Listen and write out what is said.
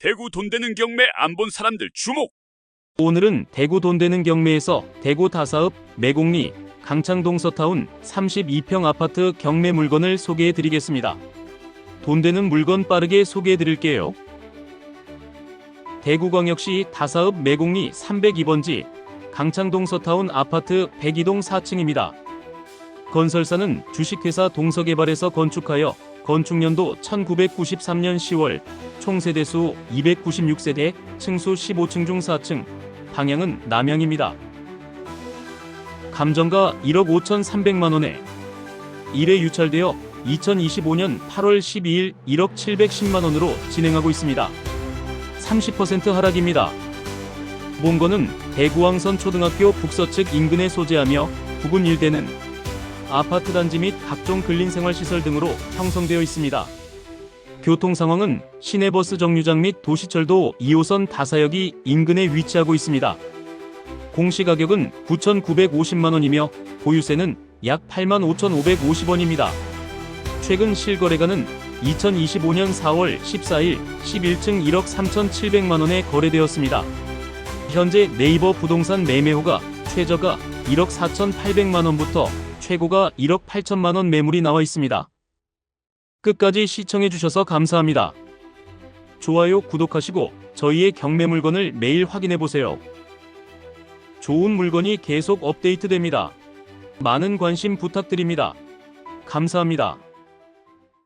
대구 돈 되는 경매 안 본 사람들 주목! 오늘은 대구 돈 되는 경매에서 대구 다사읍, 매곡리, 강창동 서타운 32평 아파트 경매 물건을 소개해 드리겠습니다. 돈 되는 물건 빠르게 소개해 드릴게요. 대구광역시 다사읍 매곡리 302번지 강창동 서타운 아파트 102동 4층입니다. 건설사는 주식회사 동서개발에서 건축하여 건축연도 1993년 10월 총 세대수 296세대, 층수 15층 중 4층, 방향은 남향입니다. 감정가 1억 5,300만 원에 1회 유찰되어 2025년 8월 12일 1억 710만 원으로 진행하고 있습니다. 30% 하락입니다. 본건은 대구왕선 초등학교 북서측 인근에 소재하며 부근 일대는 아파트 단지 및 각종 근린생활시설 등으로 형성되어 있습니다. 교통 상황은 시내버스 정류장 및 도시철도 2호선 다사역이 인근에 위치하고 있습니다. 공시 가격은 9,950만 원이며 보유세는 약 85,550원입니다. 최근 실거래가는 2025년 4월 14일 11층 1억 3,700만 원에 거래되었습니다. 현재 네이버 부동산 매매호가 최저가 1억 4,800만 원부터 최고가 1억 8천만 원 매물이 나와 있습니다. 끝까지 시청해주셔서 감사합니다. 좋아요, 구독하시고 저희의 경매 물건을 매일 확인해보세요. 좋은 물건이 계속 업데이트됩니다. 많은 관심 부탁드립니다. 감사합니다.